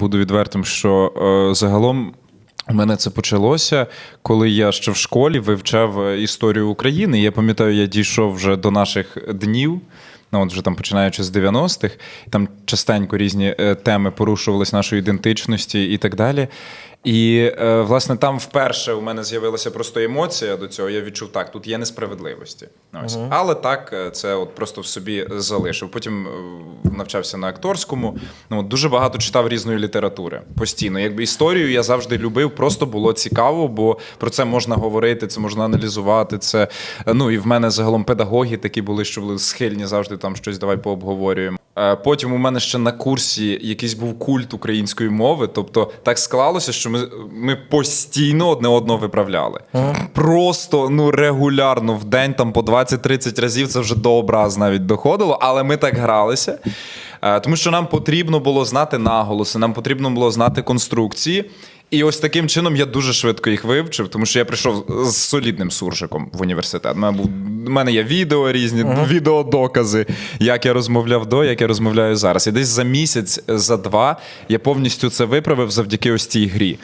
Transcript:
Буду відвертим, що е, загалом. У мене це почалося, коли я ще в школі вивчав е, історію України. Я пам'ятаю, я дійшов вже до наших днів. Ну, от вже там починаючи з 90-х, там частенько різні е, теми порушувались нашої ідентичності і так далі. І е, власне там вперше у мене з'явилася просто емоція до цього. Я відчув, так, тут є несправедливості. Ось. Але так, е, це от просто в собі залишив. Потім е, навчався на акторському. Ну, дуже багато читав різної літератури постійно. Якби історію я завжди любив, просто було цікаво, бо про це можна говорити, це можна аналізувати. Це ну і в мене загалом педагоги такі були, що були схильні завжди там щось давай пообговорюємо. Е, Потім у мене ще на курсі якийсь був культ української мови. Тобто так склалося, що ми, ми постійно одне одного виправляли. Просто ну регулярно в день там по 20-30 разів це вже до образ навіть доходило, але ми так гралися. Е, Тому що нам потрібно було знати наголоси, нам потрібно було знати конструкції. І ось таким чином я дуже швидко їх вивчив, тому що я прийшов з солідним суржиком в університет. У мене, був, у мене є відео різні, відеодокази, як я розмовляв до, як я розмовляю зараз. І десь за місяць, за два я повністю це виправив завдяки ось цій грі.